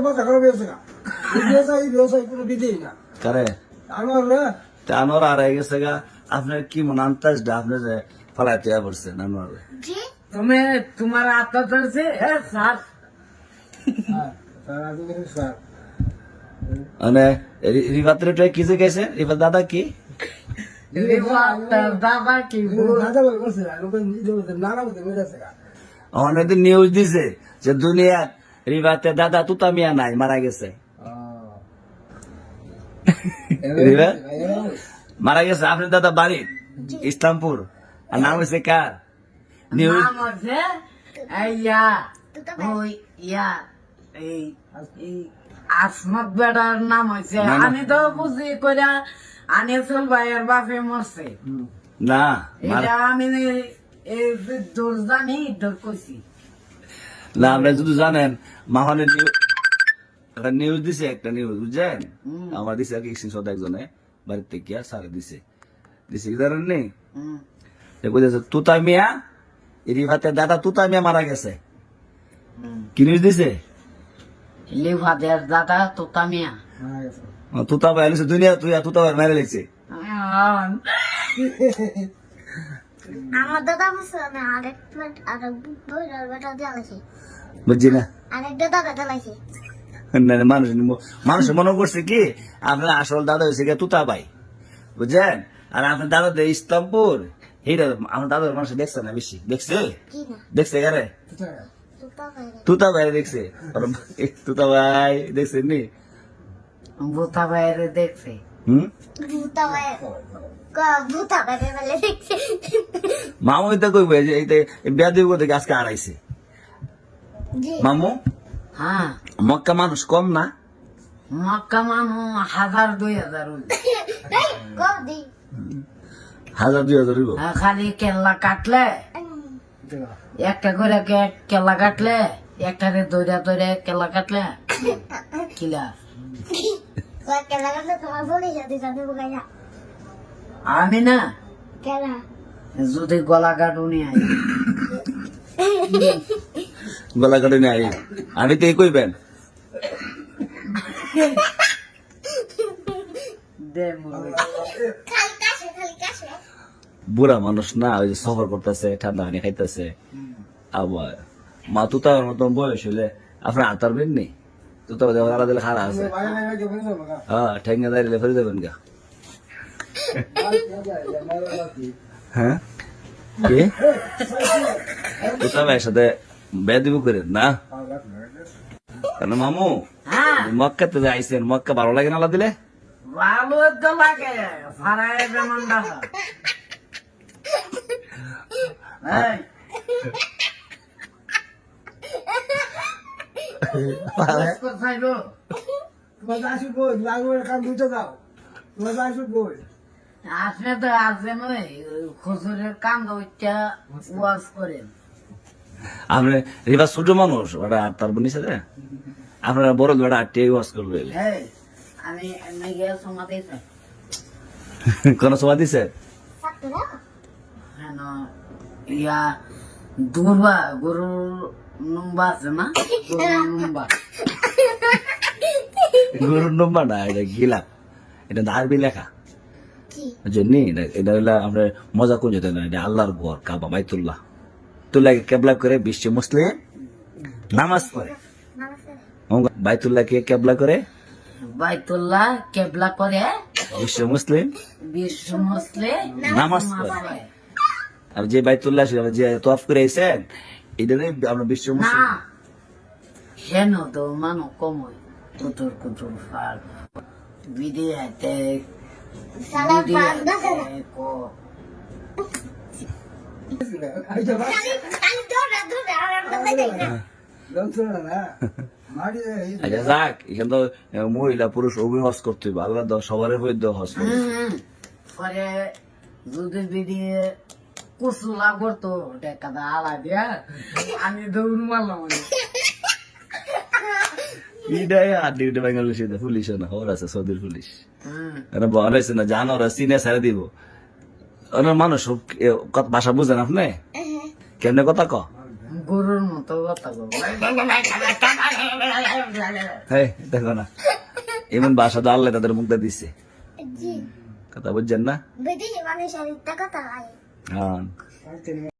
মাথা খারাপ হয়েছে গা। বিয়েসাই বিয়েসাই কোনো বিদেই না। কারে? আমার রে আনোয়ার আর হয়ে গেছে গা। আপনার কি মনে আন্তাজটা আপনি যে ফলাইতে পড়ছেন আনোয়ার। তুমি তোমার আত্মা ধরছে স্যার। হ্যাঁ মানে এটা কি রিফাত দাদা কি? তার দাদা কি? বল- দাদা বলে বলছে আর ওকে নিজে বলছে নানা বলতে মেরেছে গা। অনেক নিউজ দিছে। যে দুনিয়া রিফাতের দাদা তুতা মিয়া নাই মারা গেছে। মারা গেছে আপনার দাদা বাড়ি? ইসলামপুর। আর নাম হয়েছে কার? আসমত নাম হয়েছে না, না। আমি তো বুঝি কইরা আনিসুল ভাইয়ের বাপে মরছে। না এটা আমি এই যে জানি কইছি না আপনি যদি জানেন মাহনের নিউজ দিছে একটা নিউজ বুঝছেন? আমার দিছে আর কি স্ক্রিনশট একজনে বাড়ির থেকে গিয়া সারে দিছে। দিছে কি জানেন নি। কইতেছে তুতা মিয়া রিফাতের দাদা তুতা মিয়া মারা গেছে। কি নিউজ দিছে? লিভাদের দাদা গেছে। ও, তুতা ভাই দুনিয়া তুই তুতা ভাই মেরে লিখছে আমার দাদা আরেক মিনিট আরেক বেটা বুঝছি না? আরেক দাদা মানুষ মানুষ মনে করছে কি আপনার আসল দাদা হয়েছে গিয়ে তুতা ভাই। বুঝছেন? আর আপনার দাদা তো ইসলামপুর। হিরা আমার দাদার মানুষ দেখছে না বেশি দেখছে? দেখছে কারে? তুতা ভাই। দেখছে। তুতা ভাই দেখছে নি ভূতা বাইরে দেখছে। হুম? ভূতা বাইরে মামু এটা কইবে যে এইতে বিয়া দিব থেকে আজকে আড়াইছে জি। মামু? হ্যাঁ। মক্কা মানুষ কম না? মক্কা মানু হাজার দুই হাজার। হাজার দুই হাজার হইব? খালি কেলা কাটলে একটা করে কেলা কাটলে একটারে দৌড়া দৌড়ে কেলা কাটলে কিলা কেলা কাটলে তোমার বলি যাতে যাতে বুকাইয়া আমি না যদি গলা কাটুনি আই গলা কাটে নাই আমি তো এই কইবেন বুড়া মানুষ না ওই যে সফর করতেছে ঠান্ডা পানি খাইতেছে। আবার মা তুতার মতন বয়স হইলে আপনার হাত পারবেন নি তুতা আলাদা দিলে খারাপ আছে। হ্যাঁ ঠেঙ্গা দাঁড়িয়ে ফেলে দেবেন গা। হ্যাঁ কি ভাইয়ের সাথে বেয়া দিব করে না কেন মামু হ্যাঁ মক্কাতে যে আইসেন মক্কা ভালো লাগে না দিলে ভালো তো লাগে সারাই যেমন গো? তোমার আসুক বই লাগবে কাম দুইটা দাও তোমার আসুক বই আসলে তো আসবে নয় খুচুরের কান্দ উচ্চা ওয়াজ করেন আপনি রিবা ছোট মানুষ ওটা তার বোনের সাথে আপনারা বড় বেড়া আটটি ওয়াশ করবে আমি এমনি গিয়ে সমাধি কোন সময় দিছে? ইয়া দুর্বা গরুর নম্বা আছে না? গরুর নম্বা গরুর না এটা গিলা এটা আরবি লেখা। কি? জন্যই এটা- হলো আমরা মজা কোন যেতে না এটা আল্লাহর ঘর কাবা বাইতুল্লাহ। তুল্লাহকে কেবলা করে বিশ্ব মুসলিম নামাজ পড়ে। বাইতুল্লাহকে কেবলা করে? বাইতুল্লাহ কেবলা করে বিশ্ব মুসলিম বিশ্ব মুসলিম নামাজ পড়ে। আর যে বাইতুল্লাহ ছিল, যে তফ করে আইছেন এটা আমরা বিশ্ব মুসলিম। হেন তো মানো কমই। কুতুর কুতুর ফাল বিদিয়াতে সালাম আচ্ছা যাক এখানে তো মহিলা পুরুষ হজ করতে হবে। আল্লাহ দাও সবার বৈধ হজ করতে হবে। পরে যদি বিধি কুসুলা করতো টাকা আলা দিয়া আমি দৌড় মারলাম এটাই আর ডিউটি বাংলাদেশে পুলিশ না খবর আছে সৌদির পুলিশ হয়েছে না জানো ওরা চিনে ছেড়ে দিব ওনার মানুষ সব এ, কত ভাষা বুঝেন আপনি কেমনে কথা ক গরুর মতো কথা হ্যাঁ দেখো না এমন বাসা তো আল্লাহ তাদের মুখটা দিচ্ছে কথা বুঝছেন না হ্যাঁ